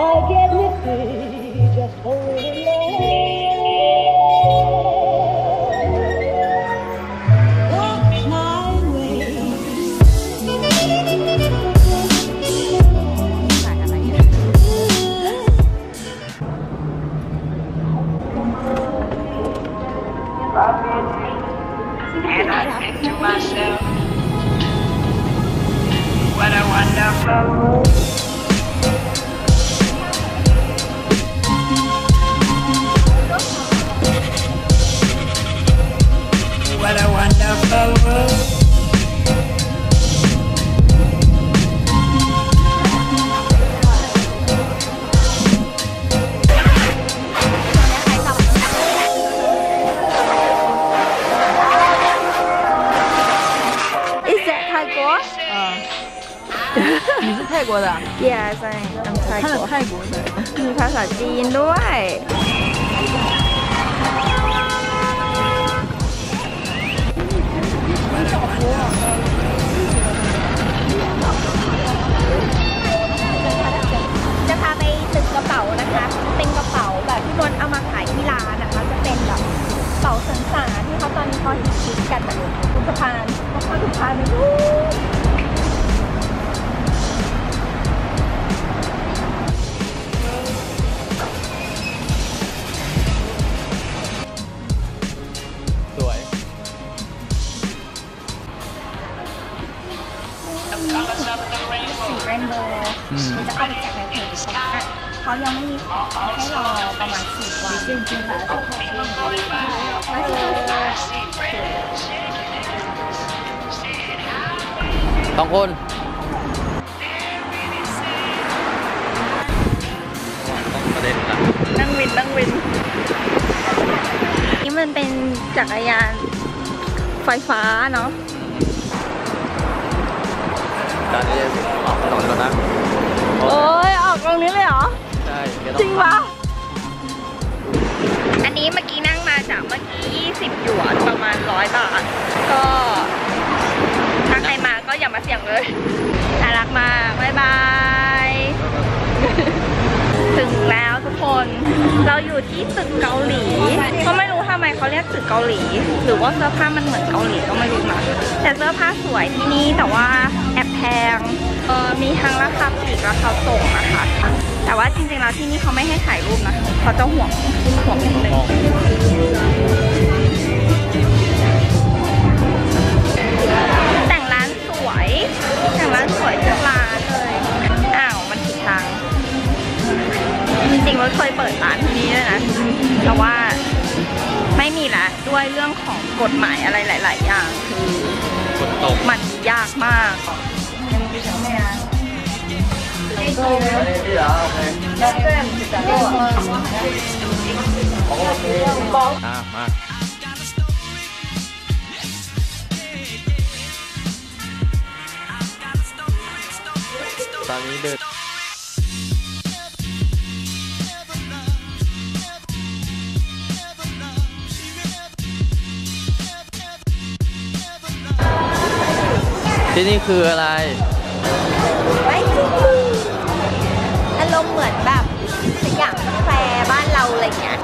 I get nifty just holding. And I think to myself, what a wonderful 泰国的啊？ Yes, I am 看 Thai 了泰国的。 มีภาษาจีนด้วย จะพาไปตึกกระเป๋านะคะ เป็นกระเป๋าแบบที่นนท์เอามาขายที่ร้านนะคะ จะเป็นแบบกระเป๋าสันสานที่เขาตอนนี้เขาฮิตๆกันแบบคุณสะพานเขาเข้าสะพานไปดู สองคนต้องประเด็นนะนั่งวินนั่งวิน นี่มันเป็นจักรยานไฟฟ้าเนาะจานนี้ออกถนนก่อนนะโอ้ยออกตรงนี้เลยเหรอ ใช่เดี๋ยวจต้ริองงปะอันนี้เมื่อกี้นั่งมาจากเมื่อกี้ 20 หยวนประมาณ 100 บาท ก็ถ้าใครมา ก็อย่ามาเสี่ยงเลยน่ารักมากบ๊ายบาย ถึงแล้วทุกคน เราอยู่ที่ตึกเกาหลี ก็ไม่รู้ทำไมเขาเรียกตึกเกาหลี หรือว่าเสื้อผ้ามันเหมือนเกาหลีก็ไม่รู้นะแต่เสื้อผ้าสวยที่นี่แต่ว่าแอบแพงเออมีทั้งราคาปลีกราคาส่งนะคะแต่ว่าจริงๆแล้วที่นี่เขาไม่ให้ถ่ายรูปนะเขาจะห่วงห่วงนิดนึง แต่งร้านสวยทุกร้านเลย อ้าว มันผิดทาง จริงๆเราเคยเปิดร้านที่นี่ด้วยนะ แต่ว่าไม่มีละด้วยเรื่องของกฎหมายอะไรหลาย ๆ อย่างคือ มันยากมากอะมา ตอนนี้เดินที่นี่คืออะไรอารมณ์เหมือนแบบสยามแฟร์บ้านเราอะไรเงี้ย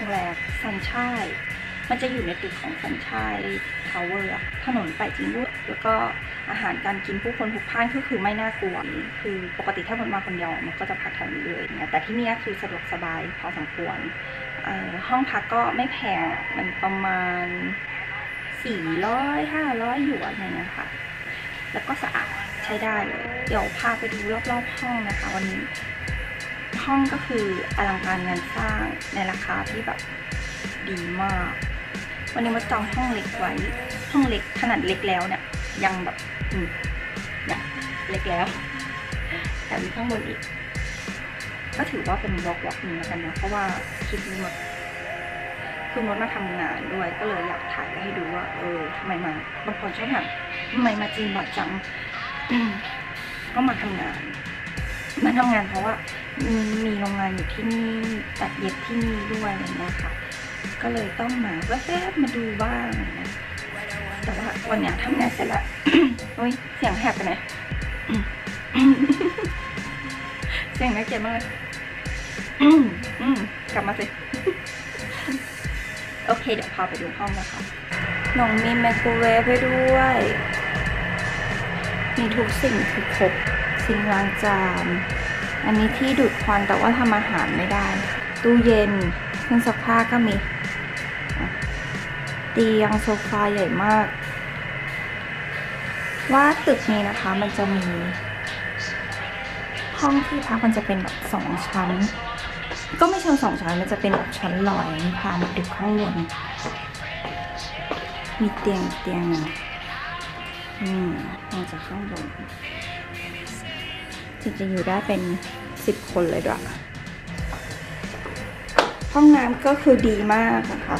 รงแรมซันช i ยมันจะอยู่ในตึกของสัญชัยทาวเวอร์ถนนไปจริงด้วยแล้วก็อาหารการกินผู้คนผูกพ่านก็คือไม่น่ากลัว คือปกติถ้ามันมาคนเดียวมันก็จะพักแถวนี้เลยเนี่ยแต่ที่นี่คือสะดวกสบายพอสมควร ห้องพักก็ไม่แพงมันประมาณ 400 500หยวนอะไรเงี้ยค่ะ แล้วก็สะอาดใช้ได้เลย เดี๋ยวพาไปดูรอบๆห้องนะคะ วันนี้ ห้องก็คืออลังการงานสร้างในราคาที่แบบดีมาก วันนี้มาจองห้องเล็กไว้ ห้องเล็กขนาดเล็กแล้วเนี่ยยังแบบอืมเนี่ยเล็กแล้วแต่มีข้างบนอีก ก็ถือว่าเป็นวอล์กวอล์กนึงแล้วกันนะเพราะว่าคลิปนี้มดคือมดมาทำงานด้วยก็เลยอยากถ่ายให้ดูว่า เออทำไมมาบางคนชอบถามทำไมมาจีนบ่อยจังก็มาทำงาน มาทำงานเพราะว่า มีมีโรงงานอยู่ที่นี่ตัดเย็บที่นี่ด้วยอะไรเงี้ยค่ะ ก็เลยต้องมาแวบๆมาดูบ้างอะแต่ว่าวันนี้ทำงานเสร็จล้วอุ้ยเสียงแหบไปไหนเสียงน่าเกลียดมากเลยกลับมาสิโอเค เดี๋ยวพาไปดูห้องนะคะน้องมีไมโครเวฟให้ด้วย มีทุกสิ่งคือครบสิ่งล้างจาน อันนี้ที่ดูดควันแต่ว่าทำอาหารไม่ได้ ตู้เย็นเครื่องซักผ้าก็มีเตียงโซฟาใหญ่มาก ว่าตึกนี้นะคะมันจะมีห้องที่พักมันจะเป็นแบบสองชั้น ก็ไม่เชิงสองชั้นมันจะเป็นแบบชั้นลอยพามาดูข้างบนมีเตียงเตียงอืมมองจากข้างบน จริงๆอยู่ได้เป็นสิบคนเลยด้วยห้องน้ำก็คือดีมากนะคะ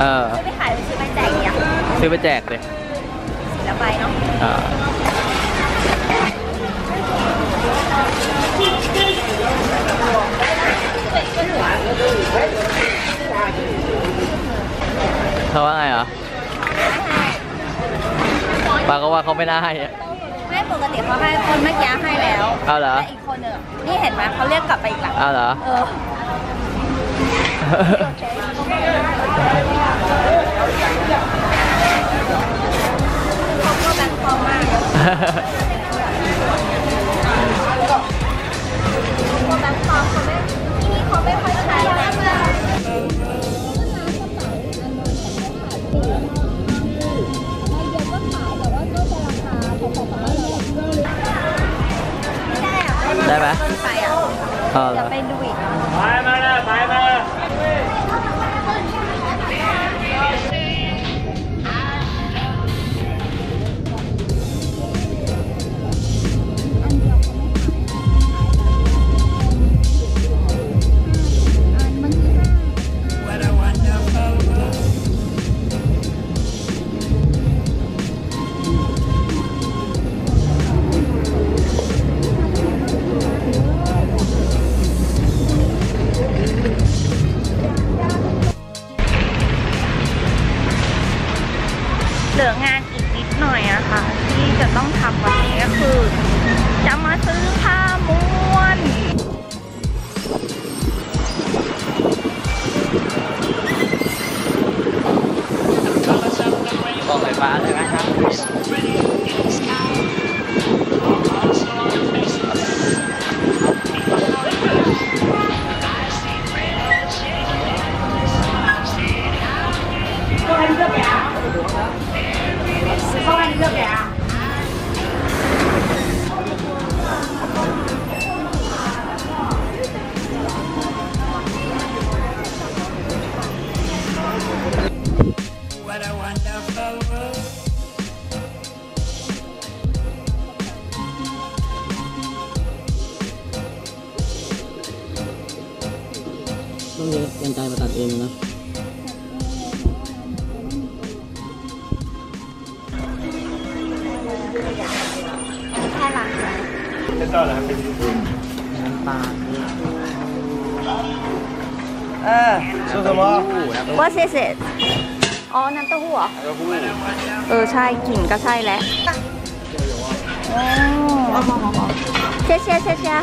เออไม่ไปขายไปซื้อไปแจกเนี่ยซื้อไปแจกเลยสีละใบเนาะอ่าเขาว่าไงเหรอปาก็ว่าเขาไม่ได้อะไม่ปกติเขาให้คนเมื่อกี้ให้แล้วเอาเหรอแต่อีกคนหนึ่งนี่เห็นไหมเขาเรียกกลับไปอีกหลังเอาเหรอเออเขาก็แบงค์ปลอมมากเขาแบงค์ปลอมเขาไม่ที่นี่เขาไม่ค่อยใช้แบงค์ ไม่ได้อะได้ไหมต้นไปอะเอาเหรเดี๋ยวอไปดูอีกเห กันไกลมาตัดเองนะ แค่หลัง 说什么？ ว่าเซเซอ๋อ น้ำเต้าหู้เหรอ เออ ใช่กลิ่นก็ใช่แล้วอ๋อเซ เชี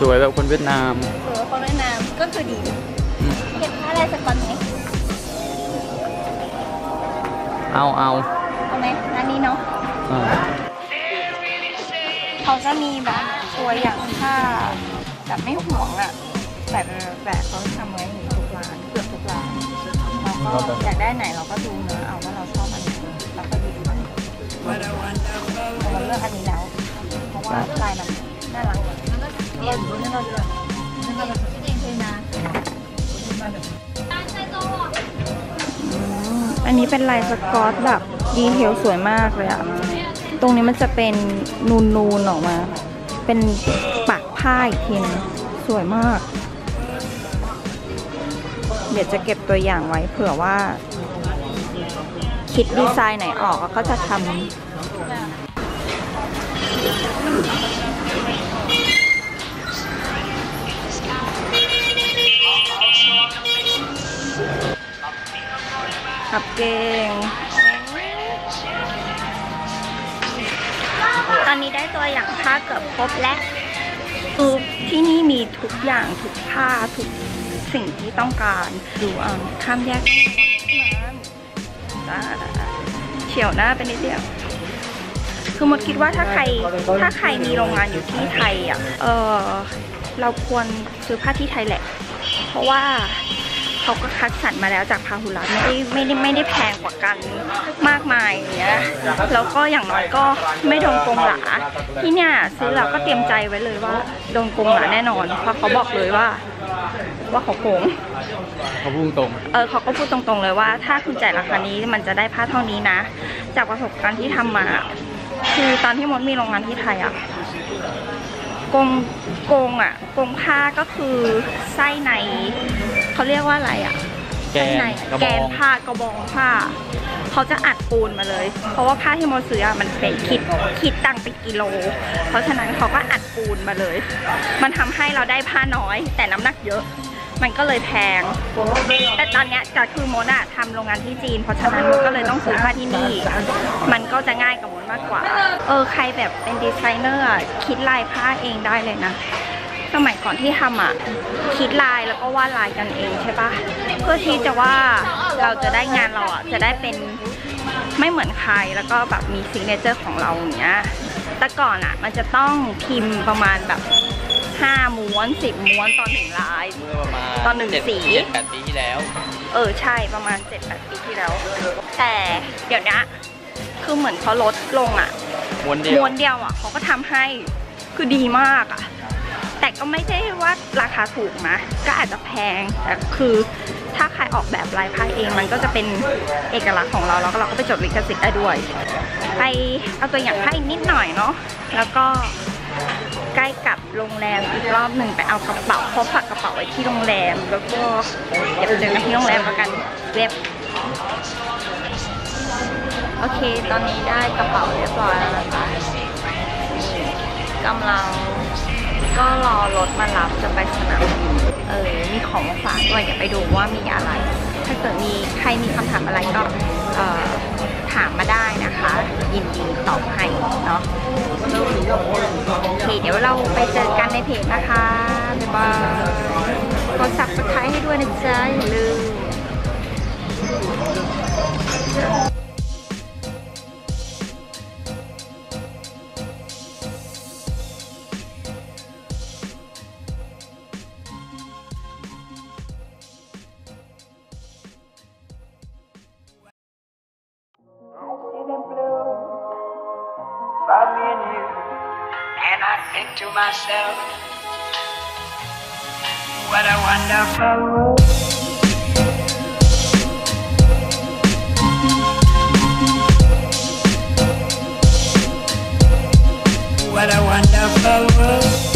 สวยแบบคนเวียดนามเออคนเวียดนามก็คือดีเก็บค่าอะไรสักก่อนไหมเอาเอาเอาไหมร้านนี้เนาะอ่าเขาจะมีแบบตัวอย่างผ้าแบบไม่ห่วงอะแต่แบบเขาทำไว้อย่างนี้ทุกร้านเกือบทุกร้านเราก็อยากได้ไหนเราก็ดูเนื้อเอาว่าเราชอบอันไหนเราก็ดูมันเราเลือกอันนี้แล้วเพราะว่าลายมันน่ารัก อันนี้เป็นลายสกอตแบบดีเทลสวยมากเลยอะตรงนี้มันจะเป็นนูนนูนๆออกมา เป็นปักผ้าอีกทีนึงสวยมาก เดี๋ยวจะเก็บตัวอย่างไว้เผื่อว่า คิดดีไซน์ไหนออกก็จะทำ ขับเก่ง ตอนนี้ได้ตัวอย่างผ้าเกือบครบแล้วคือที่นี่มีทุกอย่างทุกผ้าทุกสิ่งที่ต้องการดูอ่าข้ามแยกน้ำเฉียวหน้าไปนิดเดียวคือมดคิดว่าถ้าใครถ้าใครมีโรงงานอยู่ที่ไทยอะเออเราควรซื้อผ้าที่ไทยแหละ เพราะว่า เขาก็คัดสรรมาแล้วจากพาหุรัตไม่ได้ไม่ได้ไม่ได้แพงกว่ากันมากมายอย่างเงี้ยแล้วก็อย่างน้อยก็ไม่โดนโกงหลาที่เนี่ยซื้อเราก็เตรียมใจไว้เลยว่าโดนโกงหลาแน่นอนเพราะเขาบอกเลยว่า ว่าเขาโกงเขาพูดตรงเออเขาก็พูดตรงๆเลยว่า ถ้าคุณจ่ายราคานี้มันจะได้ผ้าเท่านี้นะ จากประสบการณ์ที่ทำมา คือตอนที่มดมีโรงงานที่ไทยอะโกงโกงอะโกงผ้าก็คือไส้ในเขาเรียกว่าอะไรอะแกไส้นในกระบแกอนงผ้ากระบองผ้า เขาจะอัดปูนมาเลย เพราะว่าผ้าที่มดซื้ออะมันเป็นคิดคิดตังค์เป็นกิโล เพราะฉะนั้นเขาก็อัดปูนมาเลย มันทำให้เราได้ผ้าน้อย แต่น้ำหนักเยอะ มันก็เลยแพง แต่ตอนเนี้ยจะคือมดอะทำโรงงานที่จีน เพราะฉะนั้นมก็เลยต้องซื้อผ้าที่นี่ มันก็จะง่ายกับมดมากกว่า เออใครแบบเป็นดีไซเนอร์อะคิดลายผ้าเองได้เลยนะ สมัยก่อนที่ทำอะคิดลายแล้วก็วาดลายกันเองใช่ปะเพื่อที่จะว่าเราจะได้งานเราอะจะได้เป็นไม่เหมือนใครแล้วก็แบบมีซิกเนเจอร์ของเราอย่างเงี้ยแต่ก่อนอะมันจะต้องพิมพ์ประมาณแบบ ห้าม้วนสิบม้วนต่อหนึ่งลาย เมื่อประมาณตอนหนึ่งเจ็ดสี เจ็ดแปดปีที่แล้ว เออใช่ประมาณ7จ็ดแปดปีที่แล้ว แต่เดี๋ยวนี้คือเหมือนเขาลดลงอะ ม้วนเดียวม้วนเดียวอะเขาก็ทำให้คือดีมากอะ แต่ก็ไม่ได้ว่าราคาถูกนะ ก็อาจจะแพง แต่คือถ้าใครออกแบบลายผ้าเองมันก็จะเป็นเอกลักษณ์ของเราแล้วก็เราก็ไปจดลิขสิทธิ์ได้ด้วย ไปเอาตัวอย่างผ้าอีกนิดหน่อยเนาะแล้วก็ ใกล้กับโรงแรมอีกรอบหนึ่งไปเอากระเป๋าเพราะฝากกระเป๋าไว้ที่โรงแรมแล้วก็เดี๋ยวไปเจอกันที่โรงแรมแล้วกันเว็บโอเค ตอนนี้ได้กระเป๋าเรียบร้อยแล้วนะคะกำลังก็รอรถมารับจะไปสนามบินเออ มีของมาฝากด้วยเดี๋ยวไปดูว่ามีอะไร ถ้าเกิดมีใครมีคำถามอะไรก็ ถามมาได้นะคะ ยินดีตอบให้เนาะโอเคเดี๋ยวเราไปเจอกันในเพจนะคะบ๊ายบายกด subscribe ให้ด้วยนะจ๊ะอย่าลืม About me and you. And I think to myself, what a wonderful world. What a wonderful world.